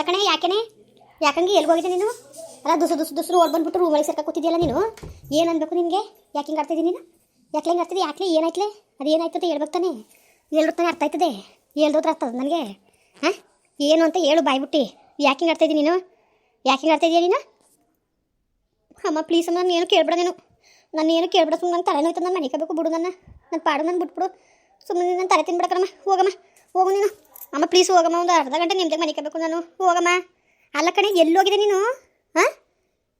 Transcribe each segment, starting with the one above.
ಅಲ್ಲ ಕಣೆ, ಯಾಕೆನೆ? ಯಾಕಂಗೆ ಎಲ್ಲಿ ಹೋಗಿದ್ದೆ ನೀನು? ಅಲ್ಲ ದುಸು ದುಸು ದುಸು ಓಡ್ ಬಂದ್ಬಿಟ್ಟು ರೂಮ್ ಒಳಗೆ ಸರ್ಕ ಕೂತಿದ್ಯಲ್ಲ ನೀನು? ಏನು ಅನ್ಬೇಕು ನಿನಗೆ? ಯಾಕೆ ಹಿಂಗೆ ಆಡ್ತಿದ್ದೀನಿ ನೀನು? ಯಾಕೆ ಹಿಂಗೆ ಆಡ್ತಿದ್ದೆ ಯಾಕೆ ಏನಾಯ್ತಲೆ ಅದು ಏನಾಯ್ತದೆ ಹೇಳ್ಬೇಕು ತಾನೆ. ಹೇಳ್ಬೇಕು ತಾನೆ ಅರ್ಥ ಆಯ್ತದೆ. ಹೇಳ್ದೋತ್ರ ಅರ್ಥ ನನಗೆ. ಹಾಂ? ಏನು ಅಂತ ಹೇಳು ಬಾಯ್ಬಿಟ್ಟು ಯಾಕೆ ಹಿಂಗೆ ಆಡ್ತಿದ್ದೀನಿ ನೀನು? ಯಾಕೆ ಹಿಂಗೆ ಆಡ್ತಾ ಇದೀಯ ನೀನು? ಅಮ್ಮ ಪ್ಲೀಸ್ ಅಮ್ಮ, ನಾನು ಏನು ಕೇಳ್ಬೇಡ ನೀನು. ನಾನು ಏನು ಕೇಳ್ಬೇಡ ಸುಮ್ಮನೆ ನನ್ನ ನಾನು ಮನಿಕಬೇಕು ಬಿಡು ನನ್ನ. ನನ್ನ ಪಾಡು ನಾನು ಬಿಟ್ಬಿಡು. ಸುಮ್ಮನೆ ನಾನು ತಲೆ ತಿನ್ಬಿಡಕ್ಕಮ್ಮ ಹೋಗಮ್ಮ, ಹೋಗು ನೀನು. ಅಮ್ಮ ಪ್ಲೀಸ್ ಹೋಗಮ್ಮ, ಒಂದು ಅರ್ಧ ಗಂಟೆ ನಿಮ್ದಾಗ ಮನಿಕಬೇಕು ನಾನು. ಹೋಗಮ್ಮ. ಅಲ್ಲ ಕಣೆ, ಎಲ್ಲೋಗಿದೆ ನೀನು? ಹಾಂ?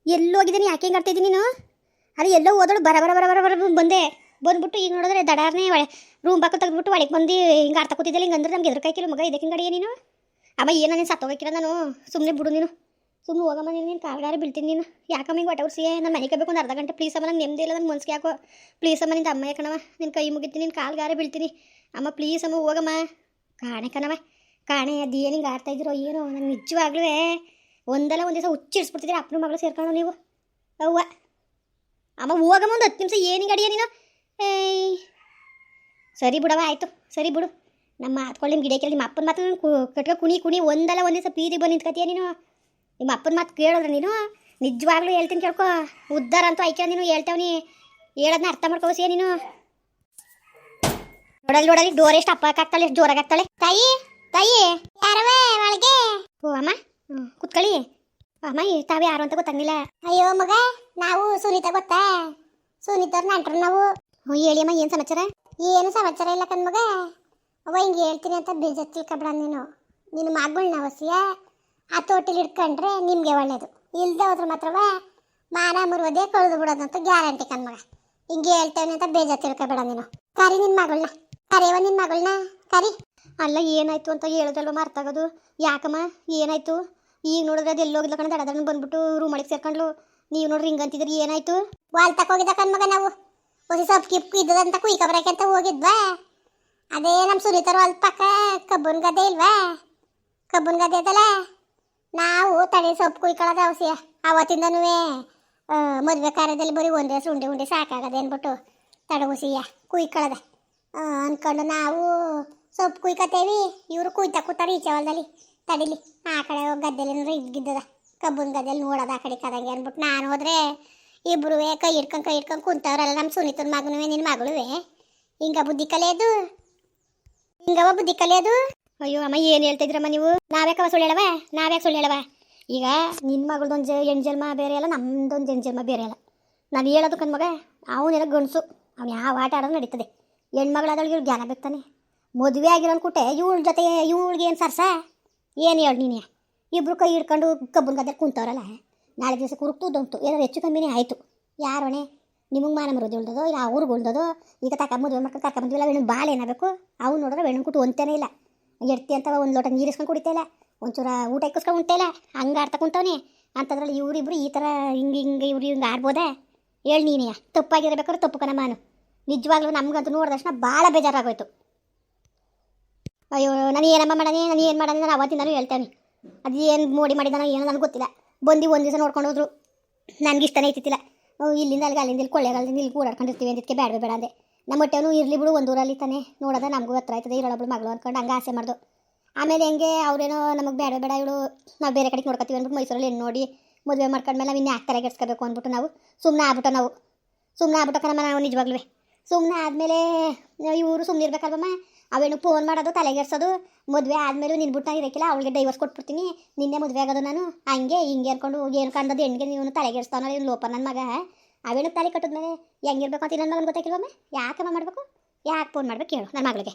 ಎಲ್ಲೋಗಿದೆ ನೀನು ಯಾಕೆ ಹಿಂಗೆ ಇದ್ದೀನಿ ನೀನು? ಅದು ಎಲ್ಲೋ ಓದೋಳು ಬರ ಬರ ಬರ ಬರ ಬರ ಬಂದೆ. ಬಂದ್ಬಿಟ್ಟು ಈಗ ನೋಡಿದ್ರೆ ದಡಾರ್ನೇ ಒಳೆ ರೂಮ್ ಬಾಕಲ್ ತೆಗೆದ್ಬಿಟ್ಟು ಒಳಗೆ ಬಂದು ಹಿಂಗೆ ಆಡ್ತಾ ಕೂತಿದ್ದಲ್ಲಿ ಹಿಂಗೆ ಅಂದ್ರೆ ನಮ್ಗೆ ಎದುರು ಕಾಯ್ಕಿಲ್ಲ ಮಗ ಇದಕ್ಕೆ ಹಿಂಗಡಿಯ ನೀನು? ಅಮ್ಮ, ಏನೋ ನೀನು ಸತ್ತೋಗಿಲ್ಲ ನಾನು. ಸುಮ್ಮನೆ ಬಿಡು ನೀನು. ಸುಮ್ಮನೆ ಹೋಗಮ್ಮ, ನೀನು ನೀನು ಕಾಲ್ಗಾರ ಬೀಳ್ತೀನಿ ನೀನು. ಯಾಕಮ್ಮ ಹಿಂಗೆ ಹೊಟ್ಟೆ ಉರ್ಸಿ ನಾನು ಮನೆಗೆ ಬೇಕು ಒಂದು ಅರ್ಧ ಗಂಟೆ. ಪ್ಲೀಸ್ ಅಮ್ಮ, ನಂಗೆ ನೆಮ್ಮದಿ ಇಲ್ಲ ನನ್ನ ಮನ್ಸಿಗೆ ಯಾಕೋ ಪ್ಲೀಸ್ ಅಮ್ಮ, ನಿಂದ ಅಮ್ಮ ಯಾಕಣವ ನಿನ್ನ ಕೈ ಮುಗಿತೀನಿ ನಿನ್ನ ಕಾಲ್ಗಾರ ಬೀಳ್ತೀನಿ. ಅಮ್ಮ ಪ್ಲೀಸ್ ಅಮ್ಮ, ಹೋಗಮ್ಮ. ಕಾಣೆ ಕಣವ ಕಾಣೆ ಅದು ಏನು ಹಿಂಗೆ ಆಡ್ತಾ ಇದ್ದೀರೋ ಏನೋ ನಾನು ನಿಜವಾಗ್ಲೂ ಒಂದಲ್ಲ ಒಂದು ದಿವಸ ಹುಚ್ಚಿಡ್ಸ್ಬಿಡ್ತಿದ್ದೀರಿ ಅಪ್ಪನ ಮಗಳು ಸೇರ್ಕೊಂಡು ನೀವು? ಅವ್ವ ಅಮ್ಮ ಹೋಗಮ್ಮ ಮುಂದೆ ಹತ್ತು ನಿಮಿಷ ಏನು ಹಿಂಗೆ ಅಡಿಯ ನೀನು? ಏಯ್, ಸರಿ ಬಿಡವ ಆಯಿತು, ಸರಿ ಬಿಡು. ನಮ್ಮ ಮಾತ್ಕೊಳ್ಳಿ ನಿಮ್ಮ ಗಿಡಕ್ಕೆ ನಿಮ್ಮ ಅಪ್ಪನ ಮಾತು ಕಟ್ಕೊ ಕುಣಿ ಕುಣಿ, ಒಂದಲ್ಲ ಒಂದು ದಿವಸ ಬೀದಿ ಬಂದು ನಿಂತ್ಕತೀಯ ನೀನು? ನಿಮ್ಮ ಅಪ್ಪನ ಮಾತು ಕೇಳಿದ್ರೆ ನೀನು? ನಿಜವಾಗ್ಲೂ ಹೇಳ್ತೀನಿ ಕೇಳ್ಕೊ ಉದ್ದಾರ ಅಂತೂ ಐಕ್ಯ ನೀನು ಹೇಳ್ತೇವನಿ ಹೇಳೋದನ್ನ ಅರ್ಥ ಮಾಡ್ಕೋಸಿಯ ನೀನು? ನೋಡಲ್ಲಿ ನೋಡಲ್ಲಿ ಡೋರ್ ಎಷ್ಟು ಅಪ್ಪ ಆಗ್ತಾಳೆ ಎಷ್ಟು ಜೋರಾಗಿ ಆಗ್ತಾಳೆ ತಾಯಿ ತಾಯಿ, ಯಾರವೇ ಒಳಗೆ? ಓ, ಅಮ್ಮ ಕುತ್ಕೊಳ್ಳಿ. ಅಮ್ಮ ತಾವು ಯಾರು ಅಂತ ಗೊತ್ತಾಗ್ಲಿಲ್ಲ. ಅಯ್ಯೋ, ಮಗ, ನಾವು ಸುನೀತಾ ಗೊತ್ತಾ? ಸುನೀತವ್ರ ನಂಟ್ರ ನಾವು. ಹ್ಞೂ ಹೇಳಿ ಅಮ್ಮ, ಏನು ಸಮಾಚಾರ? ಏನು ಸಮಾಚಾರ ಇಲ್ಲ ಕಣ್ ಮಗ. ಅವ್ವ, ಹಿಂಗೆ ಹೇಳ್ತೀನಿ ಅಂತ ಬೇಜಾರು ತಿಳ್ಕೊಬೇಡ ನೀನು. ನಿನ್ನ ಮಗಳನ್ನ ವಸಿಯ ಆ ತೋಟಿಲಿ ಇಟ್ಕೊಂಡ್ರೆ ನಿಮಗೆ ಒಳ್ಳೇದು. ಇಲ್ದೆ ಹೋದ್ರೆ ಮಾತ್ರವ ಮಾನ ಮುರುವುದೇ ಕಳೆದು ಬಿಡೋದಂತ ಗ್ಯಾರಂಟಿ ಕಣ್ಮಗ ಹಿಂಗೆ ಹೇಳ್ತೇನೆ ಅಂತ ಬೇಜಾರು ತಿಳ್ಕೊಬೇಡ ನೀನು. ಕರಿ ನಿನ್ನ ಮಗಳನ್ನ ನಿನ್ನ ಮಗಳನ್ನ ಕರಿ ಅಲ್ಲ, ಏನಾಯ್ತು ಅಂತ ಹೇಳದಲ್ವ ಮರ್ತಾಗೋದು ಯಾಕಮ್ಮ? ಏನಾಯ್ತು? ಈಗ ನೋಡಿದ್ರೆ ಅದು ಎಲ್ಲೋಗಿಲ್ಲ ಕಣ ದಡ ದಡ ಬಂದ್ಬಿಟ್ಟು ರೂಮ್ ಒಳಗೆ ಸೇರ್ಕೊಂಡ್ಲು ನೀವು ನೋಡ್ರಿ ಹಿಂಗೆ ಅಂತಿದ್ರಿ, ಏನಾಯ್ತು? ವಾಲ್ ತಕೋಗಿದ್ದ ಕಣ್ಮಗ ನಾವು. ಹೊಸ ಸೊಪ್ಪು ಕಿಪ್ಪು ಇದ್ದದಂತ ಕುಯ್ಕ ಬರಕ್ಕೆ ಅಂತ ಹೋಗಿದ್ವಾ? ಅದೇ ನಮ್ಮ ಸುನೀತರು ಅಲ್ಲಿ ಪಕ್ಕ ಕಬ್ಬನ್ ಗದ್ದೆ ಇಲ್ವಾ? ಕಬ್ಬನ್ ಗದ್ದೆ ಅದಲ್ಲ? ನಾವು ತಲೆ ಸೊಪ್ಪು ಕುಯ್ಕೊಳ್ಳೋದು ಅವಶ್ಯ. ಅವತ್ತಿಂದನೂ ಮದುವೆ ಕಾರ್ಯದಲ್ಲಿ ಬರೀ ಒಂದೇ ಸುಂಡಿ ಉಂಡೆ ಸಾಕಾಗದೆ ಅಂದ್ಬಿಟ್ಟು ತಡಗುಸಿಯ ಕುಯ್ಕೊಳ್ಳೋದ. ಅನ್ಕೊಂಡು ನಾವು ಸೊಪ್ಪು ಕುಯ್ಕತ್ತೇವಿ. ಇವರು ಕುಯ್ತಾ ಕೂತಾರೆ ಈಚೆ ಹೊಲದಲ್ಲಿ ತಡಿಲಿ, ಆ ಕಡೆ ಗದ್ದೆಲಿ ಇದ್ಗಿದ್ದದ ಕಬ್ಬನ್ ಗದ್ದೆಲಿ ನೋಡೋದು ಆ ಕಡೆ ಕದಂಗೆ ಅಂದ್ಬಿಟ್ಟು ನಾನು ಹೋದ್ರೆ ಇಬ್ರು ಕೈ ಹಿಡ್ಕೊಂಡು ಕೈ ಹಿಡ್ಕೊಂಡು ಕುಂತವ್ರಲ್ಲ ನಮ್ಮ ಸುನೀತನ ಮಗನುವೆ ನಿನ್ನ ಮಗಳುವೆ? ಹಿಂಗ ಬುದ್ಧಿ ಕಲಿಯೋದು ಹಿಂಗವ ಬುದ್ಧಿ ಕಲಿಯೋದು ಅಯ್ಯೋ ಅಮ್ಮ, ಏನು ಹೇಳ್ತಿದ್ರಮ್ಮ ನೀವು? ನಾವ್ಯಾಕವ ಸುಳ್ಳು ಹೇಳವ ನಾವ್ಯಾಕೆ ಸುಳ್ಳು ಹೇಳವ ಈಗ ನಿನ್ನ ಮಗಳದೊಂದು ಹೆಣ್ಣು ಜನ್ಮ ಬೇರೆ ಅಲ್ಲ, ನಮ್ದೊಂದು ಹೆಣ್ಣು ಜನ್ಮ ಬೇರೆ ಅಲ್ಲ. ನಾನು ಹೇಳೋದು ಕಣ್ಮಗ ಅವನೆಲ್ಲ ಗಣಸು ಅವ್ನು ಯಾವ ಆಟ ಆಡೋದು ನಡೀತದೆ. ಹೆಣ್ಮಗಳಾದವಳಿಗೆ ಇವ್ಳು ಜ್ಞಾನ ಬೇಕ್ತಾನೆ ಮದುವೆ ಆಗಿರೋ ಅನ್ಕುಟ್ಟೆ ಇವಳ ಜೊತೆ ಇವಳಿಗೆ ಏನು ಸರ್ಸ? ಏನು ಹೇಳಿ ನೀನೆ? ಇಬ್ರು ಕೈ ಹಿಡ್ಕೊಂಡು ಕಬ್ಬನ ಗದ್ದೆ ಕುಂತವ್ರಲ್ಲ? ನಾಳೆ ದಿವಸ ಕುರುಕ್ತುದಂತು ಏನಾದ್ರು ಹೆಚ್ಚು ಕಮ್ಮಿನೇ ಆಯಿತು. ಯಾರೋಣೆ ನಿಮಗೆ ಮಾನ ಮರೋದು ಉಳ್ದದೋ ಇಲ್ಲ ಅವ್ರಿಗೆ ಉಳ್ದದೋ? ಈಗ ತಕ ಮದುವೆ ಮಕ್ಕಳು ಕರ್ಕ ಬಂದಿಲ್ಲ ಹೆಣ್ಣು ಭಾಳ ಏನಾಗಬೇಕು ಅವ್ನು ನೋಡಿದ್ರೆ ಹೆಣ್ಣು ಕುಟ್ಟು ಒಂತೇನೇ ಇಲ್ಲ. ಎಡ್ತಿ ಅಂತ ಒಂದು ಲೋಟ ನೀರು ಇಸ್ಕೊಂಡು ಕುಡಿತಾ ಇಲ್ಲ. ಒಂಚೂರ ಊಟ ಇಕ್ಕಿಸ್ಕೊಂಡು ಉಂಟೇ ಇಲ್ಲ. ಹಂಗೆ ಆಡ್ತಾ ಕುಂತವನೆ. ಇವರಿಬ್ರು ಈ ಥರ ಹಿಂಗೆ ಹಿಂಗೆ ಇವ್ರು ಹಿಂಗೆ ಆಡ್ಬೋದಾ? ಹೇಳಿ ನೀನೇ ತಪ್ಪಾಗಿರ್ಬೇಕಾದ್ರೆ ತಪ್ಪು ಕಣ ಮಾನು ನಿಜವಾಗ್ಲೂ ನಮ್ಗಂತೂ ನೋಡಿದ ತಕ್ಷಣ ಭಾಳ ಬೇಜಾರಾಗೋಯ್ತು. ಅಯ್ಯೋ, ನಾನು ಏನಮ್ಮ ಮಾಡನೆ ನಾನು ಏನು ಮಾಡನೆ ನಾನು ಅವತ್ತಿಂದನೂ ಹೇಳ್ತೇನೆ. ಅದು ಏನು ಮೋಡಿ ಮಾಡಿದಾನೋ ಏನೋ ನನಗೆ ಗೊತ್ತಿಲ್ಲ. ಬಂದು ಒಂದು ದಿವಸ ನೋಡ್ಕೊಂಡು ಹೋದ್ರು. ನನಗೆ ಇಷ್ಟನೇ ಇತ್ತಿಲ್ಲ ಇಲ್ಲಿಂದ ಅಲ್ಲಿಗೆ ಅಲ್ಲಿಂದ ಇಲ್ಲಿ ಕೊಳ್ಳೆಗಾಲದಿಂದ ಇಲ್ಲಿ ಓಡಾಡ್ಕೊಂಡಿರ್ತೀವಿ ಅಂದಿದ್ದಕ್ಕೆ ಬೇಡ ಬೇಡ ಅಂದೆ. ನಮ್ಮ ಹೊಟ್ಟೆನೂ ಇರಲಿ ಬಿಡು ಒಂದು ಊರಲ್ಲಿ ತಾನೆ. ನೋಡೋದ ನಮಗೂ ಹತ್ರ ಆಯ್ತದೆ ಇರೋಳೊಬ್ಳು ಮಗಳು ಅಂದ್ಕೊಂಡು ಹಂಗೆ ಆಸೆ ಮಾಡ್ದು. ಆಮೇಲೆ ಹೆಂಗೆ ಅವರೇನೋ ನಮಗೆ ಬೇಡ ಬೇಡ ಇವಳು, ನಾವು ಬೇರೆ ಕಡೆಗೆ ನೋಡ್ಕೊತೀವಿ ಅಂದ್ಬಿಟ್ಟು ಮೈಸೂರಲ್ಲಿ ಹೆಣ್ಣು ನೋಡಿ ಮದುವೆ ಮಾಡ್ಕೊಂಡ್ಮೇಲೆ ನಾವು ಇನ್ನೇ ಆಗ್ತಾರೆ ಕೆಡ್ಸ್ಕೋಬೇಕು ಅಂದ್ಬಿಟ್ಟು ನಾವು ಸುಮ್ಮನೆ ಆಗ್ಬಿಟ್ಟು ನಾವು. ಸುಮ್ಮನೆ ಆಗ್ಬಿಟ್ಟು ನಾವು ನಿಜವಾಗ್ಲೂ ಸುಮ್ಮನೆ ಆದಮೇಲೆ ಇವರು ಸುಮ್ಮನೆ ಇರ್ಬೇಕಲ್ವಮ್ಮ? ಅವೇನು ಫೋನ್ ಮಾಡೋದು ತಲೆಗೆಡ್ಸೋದು ಮದುವೆ ಆದಮೇಲೆ ನಿನ್ನ ಬಿಟ್ಟು ನಾನು ಇರೋಕ್ಕಿಲ್ಲ ಅವಳಿಗೆ ಡೈವರ್ಸ್ ಕೊಟ್ಬಿಡ್ತೀನಿ, ನಿನ್ನೆ ಮದುವೆ ಆಗೋದು ನಾನು, ಹಂಗೆ ಹಿಂಗೆ ಅನ್ಕೊಂಡು ಏನು ಕಂಡದ್ದು ಹೆಣ್ಗೆ ನೀವು ತಲೆಗೆಡ್ಸ್ತಾವನ ಇವ್ನು ಲೋಪ ನನ್ನ ಮಗ. ಅವೇನು ತಲೆ ಕಟ್ಟಿದ್ಮೇಲೆ ಹೆಂಗಿರ್ಬೇಕು ಅಂತ ಇನ್ನೊಂದು ಮಗನ ಗೊತ್ತಾಗಿಲ್ವಮ್ಮ ಯಾಕಮ್ಮ ಮಾಡಬೇಕು? ಯಾಕೆ ಫೋನ್ ಮಾಡ್ಬೇಕು ಹೇಳು ನನ್ನ ಮಗಳಿಗೆ.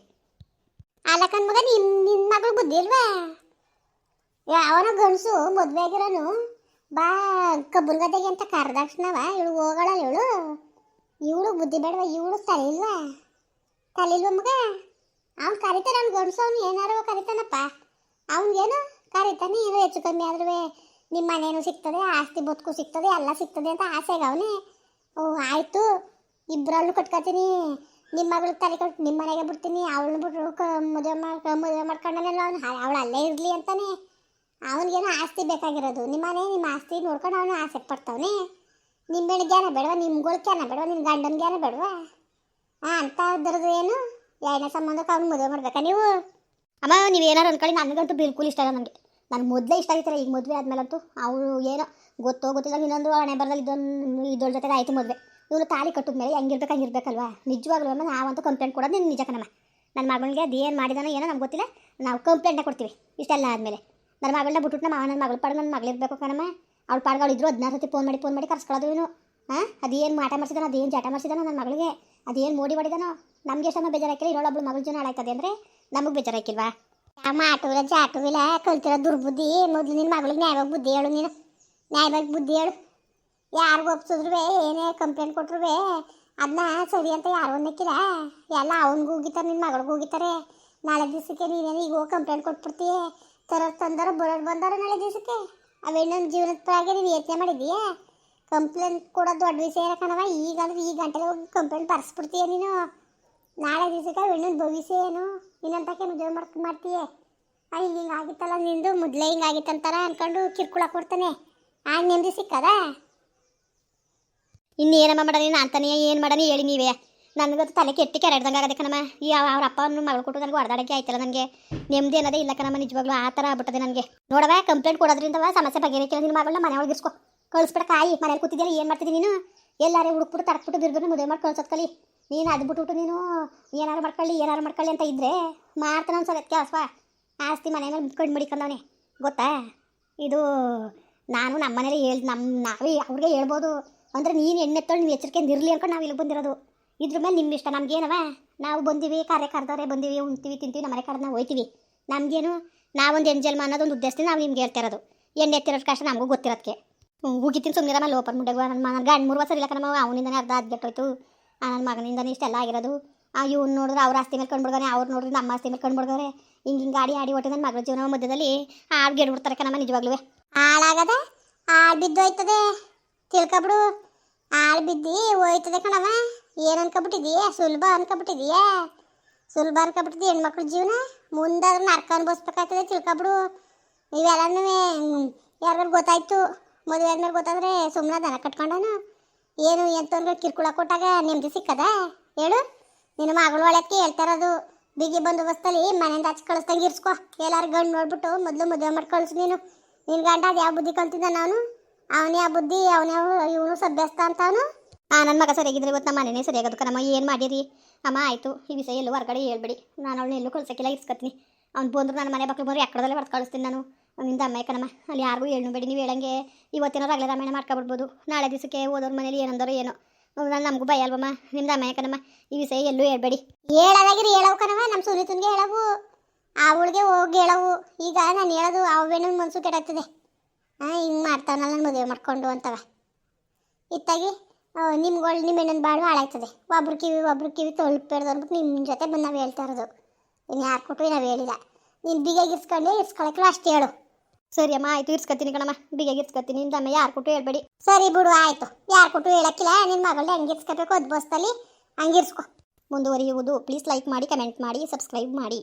ಅಲ್ಲ ಮಗ ನಿನ್ನ ನಿನ್ನ ಮಗಳು ಬುದ್ಧಿ ಇಲ್ವಾ? ಯಾವನ ಗಂಡಸು ಮದುವೆ ಆಗಿರೋನು, ಬಾ ಕಬ್ಬನ್ ಗದ್ದೆಗೆ ಅಂತ ಕರೆದಾಕ್ಷಣವ, ಇವಳು ಹೋಗೋಣ ಇವಳು. ಇವಳು ಬುದ್ಧಿ ಬೇಡವ? ಇವಳು ತಲೆ ಇಲ್ವಾ ತಲೆ ಇಲ್ವಾ ಮಗ? ಅವ್ನು ಕರಿತಾನೆ, ಅವ್ನು ಗಂಡಸು ಅವ್ನು ಏನಾರು ಕರಿತಾನಪ್ಪ. ಅವ್ನಿಗೇನು? ಕರಿತಾನೆ ಏನೋ ಹೆಚ್ಚು ಕಮ್ಮಿ ಆದ್ರೂ ನಿಮ್ಮ ಮನೇನು ಸಿಗ್ತದೆ, ಆಸ್ತಿ ಬದುಕು ಸಿಗ್ತದೆ, ಎಲ್ಲ ಸಿಗ್ತದೆ ಅಂತ ಆಸೆಗೆ ಅವನೇ. ಓ ಆಯಿತು. ಇಬ್ಬರಲ್ಲೂ ಕಟ್ಕೊತೀನಿ. ನಿಮ್ಮ ಮಗಳು ತಲೆ ಕೊಟ್ಟು ನಿಮ್ಮ ಮನೆಗೆ ಬಿಡ್ತೀನಿ, ಅವಳನ್ನ ಬಿಟ್ಟು ಮದುವೆ ಮಾಡ್ಕ ಮದುವೆ ಮಾಡ್ಕೊಂಡಲ್ಲ ಅವ್ನು. ಅವಳು ಅಲ್ಲೇ ಇರಲಿ ಅಂತಾನೆ. ಅವನಿಗೇನೋ ಆಸ್ತಿ ಬೇಕಾಗಿರೋದು. ನಿಮ್ಮ ಮನೆ ನಿಮ್ಮ ಆಸ್ತಿ ನೋಡ್ಕೊಂಡು ಅವನು ಆಸೆ ಪಡ್ತಾವನೆ. ನಿಮ್ಮ ಜ್ಞಾನ ಬೇಡವಾ? ನಿಮ್ಗಳ ಜ್ಞಾನ ಬೇಡವಾ? ನಿಮ್ಮ ಗಂಡನ ಜ್ಞಾನ ಬೇಡವಾ? ಹಾಂ ಅಂತ ದರದು ಏನು? ಎರಡನೇ ಸಂಬಂಧಕ್ಕೆ ಅವ್ನು ಮದುವೆ ಮಾಡ್ಬೇಕಾ ನೀವು? ಅಮ್ಮ, ನೀವು ಏನಾರು ಅನ್ಕೊಳ್ಳಿ, ನನಗಂತೂ ಬಿಲ್ಕುಲ್ ಇಷ್ಟ ಇಲ್ಲ ನನಗೆ ನಾನು ಮೊದಲೇ ಇಷ್ಟ ಆಗಿತ್ತಲ್ಲ, ಈಗ ಮದುವೆ ಆದಮೇಲಂತೂ ಅವರು ಏನೋ ಗೊತ್ತೋ ಗೊತ್ತಿಲ್ಲ ಇನ್ನೊಂದು ಹಣೆ ಬರದಲ್ಲಿ ಇದೊಂದು ಇದೊಳ ಜೊತೆಗೆ ಆಯಿತು ಮದುವೆ. ಇವನು ತಾಳಿ ಕಟ್ಟಿದ ಮೇಲೆ ಹೆಂಗಿರ್ಬೇಕು ಹಂಗಿರ್ಬೇಕಲ್ವಾ ನಿಜವಾಗ್ಲೂ ಅಮ್ಮ, ನಾವಂತೂ ಕಂಪ್ಲೇಂಟ್ ಕೊಡೋದು ನಿನ್ನ ನಿಜ ಕಣಮ್ಮ. ನನ್ನ ಮಗಳಿಗೆ ಏನು ಮಾಡಿದಾನೋ ಏನೋ ನಮ್ಗೆ ಗೊತ್ತಿಲ್ಲ, ನಾವು ಕಂಪ್ಲೇಂಟೇ ಕೊಡ್ತೀವಿ, ಇಷ್ಟೆಲ್ಲ ಆದಮೇಲೆ. ನನ್ನ ಮಗಳನ್ನ ಬಿಟ್ಬಿಟ್ಟು ನಮ್ಮ ನನ್ನ ಮಗಳು ಪಾಡು ನನ್ನ ಮಗಳಿರ್ಬೇಕು ಕಣಮ್ಮ. ಅವ್ಳ ಪಾಡ್ಗಳು ಇದ್ರು ಹದಿನಾರು ಸತಿ ಫೋನ್ ಮಾಡಿ ಫೋನ್ ಮಾಡಿ ಕರ್ಸ್ಕೊಳ್ಳೋದು ಇವನು. ಹಾಂ ಅದೇನು ಮಾಟ ಮಾಡಿಸಿದಾನೋ, ಅದೇನು ಜಾಟ ಮಾಡಿಸಿದಾನೋ ನನ್ನ ಮಗಳಿಗೆ. ಅದೇನು ಮೋಡಿ ಮಾಡಿದಾನೋ ನಮಗೆ ಸಮ ಬೇಜಾರಾಕಿಲ್ಲ ಇರೋಳೊಬ್ಳು ಮಗಳ ಜನ ಹಾಳಾಯ್ತದೆ ಅಂದರೆ ನಮಗೆ ಬೇಜಾರಾಕಿಲ್ವಾ ಆ ಮಾಟುವಿಲ್ಲ ಜಾಟುವಿಲ್ಲ ಕಲ್ತಿರೋ ದುರ್ಬುದ್ಧಿ, ಮೊದಲು ನಿನ್ನ ಮಗಳಿಗೆ ನ್ಯಾಯವಾಗಿ ಬುದ್ಧಿ ಹೇಳು ನೀನು. ನ್ಯಾಯವಾಗಿ ಬುದ್ಧಿ ಹೇಳು. ಯಾರಿಗೂ ಒಪ್ಸಿದ್ರು ಏನೇ ಕಂಪ್ಲೇಂಟ್ ಕೊಟ್ರು ಅದನ್ನ ಸರಿ ಅಂತ ಯಾರು ಅನ್ನಕ್ಕಿಲ್ಲ. ಎಲ್ಲ ಅವನಿಗೂ ಹೋಗಿತಾರೆ ನಿನ್ನ ಮಗಳಿಗೂ ಹೋಗಿತಾರೆ ನಾಳೆ ದಿವಸಕ್ಕೆ ನೀನೇನು ಈಗ ಕಂಪ್ಲೇಂಟ್ ಕೊಟ್ಬಿಡ್ತೀಯ? ತರೋದು ತಂದಾರ, ಬರೋರು ಬಂದಾರ ನಾಳೆ ದಿವಸಕ್ಕೆ. ಅವೇನೊಂದು ಜೀವನದ ಜೀವನದಾಗೆ ನೀನು ಯೋಚನೆ ಮಾಡಿದೀಯಾ ಕಂಪ್ಲೇಂಟ್ ಕೊಡೋದು ದೊಡ್ಡ ವಿಷಯ ಕಣವ ಈಗ ಅಂದ್ರೆ ಈ ಗಂಟೆಗೆ ಹೋಗಿ ಕಂಪ್ಲೇಂಟ್ ಬರ್ಸ್ಬಿಡ್ತೀಯ ನೀನು? ನಾಳೆ ದಿವಸಕ್ಕೆ ಇನ್ನೊಂದು ಭವಿಷ್ಯ ಏನು? ನೀನಂತಕ್ಕೆ ಮದುವೆ ಮಾಡ್ಕೊಂಡು ಮಾಡ್ತೀಯ? ಹಿಂಗೆ ಹಿಂಗೆ ಆಗಿತ್ತಲ್ಲ ನಿಂದು, ಮೊದಲೇ ಹಿಂಗೆ ಆಗಿತ್ತಂತಾರ ಅನ್ಕೊಂಡು ಕಿರ್ಕುಳ ಕೊಡ್ತಾನೆ. ಆ ನೆಮ್ಮದಿ ಸಿಕ್ಕದ? ಇನ್ನೇನಮ್ಮ ಮಾಡೋಣ ಅಂತಾನೆ ತಾನೇ ಏನು ಮಾಡೋಣ ಹೇಳಿ ನೀವೇ. ನನಗಂತೂ ತಲೆ ಕೆಟ್ಟಿ ಕೆರಡ್ದಂಗೆ ಆಗದೆ ಕಣಮ್ಮ. ಈ ಅವ- ಅವ್ರ ಅಪ್ಪ ಮಗಳು ಕೊಟ್ಟು ನನಗೆ ಹೊಡೆದಾಡಕ್ಕೆ ಆಯ್ತಲ್ಲ ನನಗೆ. ನೆಮ್ಮದಿ ಅನ್ನೋದೇ ಇಲ್ಲ ಕಣಮ್ಮ, ನಿಜವಾಗ್ಲೂ ಆ ಥರ ಆಗ್ಬಿಟ್ಟದೆ ನನಗೆ. ನೋಡವ ಕಂಪ್ಲೇಂಟ್ ಕೊಡೋದ್ರಿಂದ ಸಮಸ್ಯೆ ಬಗೆಹರಿಕೆ ನಿನ್ನ ಮಗಳನ್ನ ಮನೆ ಒಳಗೆ ಇಸ್ಕೊ ಕಳಿಸ್ಬಿಡ ಕಾಯಿ, ಮನೇಲಿ ಕೂತಿದ್ಯಲ್ಲ, ಏನು ಮಾಡ್ತಿದ್ದೀನಿ ನೀನು? ಎಲ್ಲಾರೇ ಹುಡುಕ್ಬಿಟ್ಟು ತರಕ್ಬಿಟ್ಟು ಬಿರ್ಬಿಟ್ಟು ಮದುವೆ ಮಾಡಿ ಕಳ್ಸೋದು ಕಲಿ. ನೀನು ಅದು ಬಿಟ್ಬಿಟ್ಟು ನೀನು ಏನಾರು ಮಾಡ್ಕೊಳ್ಳಿ ಏನಾರು ಮಾಡ್ಕೊಳ್ಳಿ ಅಂತ ಇದ್ದರೆ ಮಾಡ್ತಾನೆ ಒಂದು ಸಲ ಕೆಲಸ ಆಸ್ತಿ ಮನೆ ಮೇಲೆ ಕಣ್ಣು ಮುಡಿಕೊಂಡವನೇ. ಗೊತ್ತಾ? ಇದು ನಾನು ನಮ್ಮ ಮನೇಲಿ ಹೇಳಿ ನಮ್ಮ ನಾವೇ ಅವ್ರಿಗೆ ಹೇಳ್ಬೋದು. ಅಂದ್ರೆ ನೀನು ಎಣ್ಣೆ ಎಣ್ಣೆತ್ತೊಳು ನೀವು ಎಚ್ಚರಿಕೆ ಇರಲಿ ಅನ್ಕೊಂಡು ನಾವು ಇಲ್ಲಿ ಬಂದಿರೋದು. ಇದ್ರ ಮೇಲೆ ನಿಮ್ಮ ಇಷ್ಟ ನಮ್ಗೇನವ ನಾವು ಬಂದೀವಿ ಕಾರ್ಯ ಕರೆದವ್ರೆ ಬಂದೀವಿ, ಉಣ್ತೀವಿ, ತಿಂತೀವಿ, ನಮ್ಮ ಮನೆ ಕಡೆ ನಾವು ಹೋಯ್ತೀವಿ. ನಮಗೇನು, ನಾವೊಂದು ಎಂಜಲ್ಮ ಅನ್ನೋದೊಂದು ಉದ್ದೇಶದಿಂದ ನಾವು ನಿಮ್ಗೆ ಹೇಳ್ತಿರೋದು. ಎಣ್ಣೆ ಎತ್ತಿರೋದು ಕಷ್ಟ ನಮಗೂ ಗೊತ್ತಿರೋದಕ್ಕೆ ಹೋಗಿತ್ತೀನಿ ಸುಮ್ಮನೆ ಮೇಲೆ ಓಪನ್ ಮುಂಡೆ ನನ್ನ ನನ್ನ ಗಂಡು ಮೂರು ವರ್ಷ ಇಲ್ಲ ನಮ್ಮ ಅವನಿಂದನೇ ಅರ್ಧ ಅದ್ಗೆಟ್ಟೋಯ್ತು ನನ್ನ ಮಗನಿಂದನೇ ಇಷ್ಟೆಲ್ಲ ಆಗಿರೋದು. ಇವ್ನು ನೋಡಿದ್ರೆ ಅವ್ರ ಆಸ್ತಿ ಮೇಲೆ ಕಂಡುಬಿಡ್ಗಾನೆ ಅವ್ರು ನೋಡಿದ್ರೆ ನಮ್ಮ ಆಸ್ತಿ ಮೇಲೆ ಕಂಡುಬಿಡ್ಗಾರೆ ಹಿಂಗೆ ಹಿಂಗೆ ಗಾಡಿ ಆಡಿ ಒಟ್ಟು ನನ್ನ ಮಗಳ ಜೀವನ ಮಧ್ಯದಲ್ಲಿ ಹಾಳು ಗೆಡ್ಬಿಡ್ತಾರೆ ಕಣಮ್ಮ ನಿಜವಾಗ್ಲೂ ಹಾಳಾಗದ? ಹಾಳು ಬಿದ್ದೋಯ್ತದೆ. ತಿಳ್ಕೊಬಿಡು ಹಾಳು ಬಿದ್ದು ಹೋಯ್ತದೆ ಕಣವ. ಏನು ಅನ್ಕೊಬಿಟ್ಟಿದೀಯ? ಸುಲಭ ಅನ್ಕೊಬಿಟ್ಟಿದೀಯಾ? ಸುಲಭ ಅನ್ಕೊಬಿಟ್ಟಿದ್ದಿ ಹೆಣ್ಮಕ್ಳ ಜೀವನ? ಮುಂದಾದ್ರೆ ನರ್ಕ ಅನ್ಭವಿಸ್ಬೇಕಾಗ್ತದೆ ತಿಳ್ಕೊಬಿಡು. ಇವೆಲ್ಲನೂ ಯಾರಿಗಾರು ಗೊತ್ತಾಯ್ತು? ಮದುವೆ ಆದ್ಮೇಲೆ ಗೊತ್ತಾದ್ರೆ ಸುಮ್ಮನೆ ದನ ಕಟ್ಕೊಂಡನು. ಏನು ಎಂಥವ್ರಿಗೆ ಕಿರ್ಕುಳ ಕೊಟ್ಟಾಗ ನೆಮ್ಮದಿ ಸಿಕ್ಕದ? ಹೇಳು. ನಿನ್ನ ಮಗಳು ಒಳಕ್ಕೆ ಹೇಳ್ತಾರದು ಬಿಗಿ ಬಂದೋಬಸ್ತಲ್ಲಿ ಮನೆಯಿಂದ ಹಚ್ಚಿ ಕಳಿಸ್ದಂಗೆ ಇರ್ಸ್ಕೊ. ಎಲ್ಲಾರು ಗಂಡು ನೋಡ್ಬಿಟ್ಟು ಮೊದಲು ಮದುವೆ ಮಾಡಿ ಕಳಿಸು ನೀನು. ನಿನ್ನ ಗಂಡ ಅದು ಯಾವ ಬುದ್ಧಿ ಕಲ್ತಿದ್ದ ನಾನು ಅವನೇ ಆ ಬುದ್ಧಿ, ಅವನೇ ಇವನು ಸಭ್ಯಸ್ತ ಅಂತ ಅವನು? ಆ ನನ್ನ ಮಗ ಸರಿಯಾಗಿದ್ರೆ ಇವತ್ತು ನಮ್ಮ ಮನೆನೇ ಸರಿಯಾಗದು. ಕಮ್ಮ ಏನು ಮಾಡಿರಿ? ಅಮ್ಮ, ಆಯಿತು. ಈ ವಿಷಯ ಎಲ್ಲೂ ಹೊರಗಡೆ ಹೇಳ್ಬೇಡಿ. ನಾನು ಅವಳನ್ನ ಎಲ್ಲೂ ಕಳ್ಸಕ್ಕಿಲ್ಲ, ಇಸ್ಕತ್ತೀನಿ. ಅವ್ನು ಬಂದರು ನನ್ನ ಮನೆ ಬಕ್ಕಳು ಬಂದ್ರೆ ಎಕ್ಕಡದಲ್ಲೇ ಹೊರತು ಕಳಿಸ್ತೀನಿ ನಾನು. ನಿಂದ ಅಮ್ಮ, ಕಣಮ್ಮ, ಅಲ್ಲಿ ಯಾರಿಗೂ ಹೇಳ್ಬೇಡಿ ನೀವು ಹೇಳಂಗೆ ಇವತ್ತಿನ ರಗಳೆ ರಾಮಾಯಣ ಮಾಡ್ಕೊಬಿಡ್ಬೋದು. ನಾಳೆ ದಿವಸಕ್ಕೆ ಓದೋರ ಮನೇಲಿ ಏನಂದರೋ ಏನೋ. ನಾನು ನಮಗೂ ಭಯ ಅಲ್ವಮ್ಮ. ನಿಮ್ದು ಅಮ್ಮ, ಕಣಮ್ಮ, ಈ ವಿಷಯ ಎಲ್ಲೂ ಹೇಳ್ಬೇಡಿ. ಹೇಳೋದಾಗಿರಿ, ಹೇಳವು ಕಣವ ನಮ್ಮ ಸುನೀತನ್ಗೆ ಹೇಳವು. ಅವಳಿಗೆ ಹೋಗಿ ಹೇಳವು. ಈಗ ನಾನು ಹೇಳೋದು ಅವೇನೋ ಮನ್ಸು ಕೆಡಾಗ್ತದೆ. ಹಾಂ ಹಿಂಗೆ ಮಾಡ್ತಾವನಲ್ಲ ನಾನು ಮದುವೆ ಮಾಡ್ಕೊಂಡು ಅಂತವ. ಇತ್ತಾಗಿ? ನಿಮ್ಗಳು ನಿಮ್ಮ ಹೆಣ್ಣನ ಭಾಳ ಹಾಳಾಯ್ತದೆ ಒಬ್ರು ಕಿವಿ ಒಬ್ರು ಕಿವಿ ತೊಳ್ಪೇಡ್ದು ಅಂದ್ಬಿಟ್ಟು ನಿಮ್ಮ ಜೊತೆ ಬಂದು ನಾವು ಹೇಳ್ತಾ ಇರೋದು. ಇನ್ನು ಯಾರು ಕೊಟ್ಟು ನಾವು ಹೇಳಿಲ್ಲ. ನೀನು ಬಿಗಿಯಾಗಿ ಇರ್ಸ್ಕೊಂಡೆ ಇರ್ಸ್ಕೊಳಕ್ಕೆ ಅಷ್ಟು ಹೇಳು. ಸರಿ ಅಮ್ಮ ಆಯ್ತು ಇರ್ಸ್ಕೊತೀನಿ ಕಣಮ್ಮ. ಬಿಗಿಯಾಗಿ ಇರ್ಸ್ಕೊತೀನಿ. ನಿಮ್ದಮ್ಮ ಯಾರು ಕೊಟ್ಟು ಹೇಳ್ಬೇಡಿ. ಸರಿ ಬಿಡು ಆಯಿತು. ಯಾರು ಕೊಟ್ಟು ಹೇಳಕ್ಕಿಲ್ಲ. ನಿನ್ನ ಮಗಳನ್ನ ಹಂಗೆ ಇರ್ಸ್ಕೋಬೇಕು? ಅದು ಬಸ್ತಲ್ಲಿ ಹಂಗೆ ಇರ್ಸ್ಕೊ. ಮುಂದುವರಿಯುವುದು. ಪ್ಲೀಸ್ ಲೈಕ್ ಮಾಡಿ ಕಮೆಂಟ್ ಮಾಡಿ ಸಬ್ಸ್ಕ್ರೈಬ್ ಮಾಡಿ.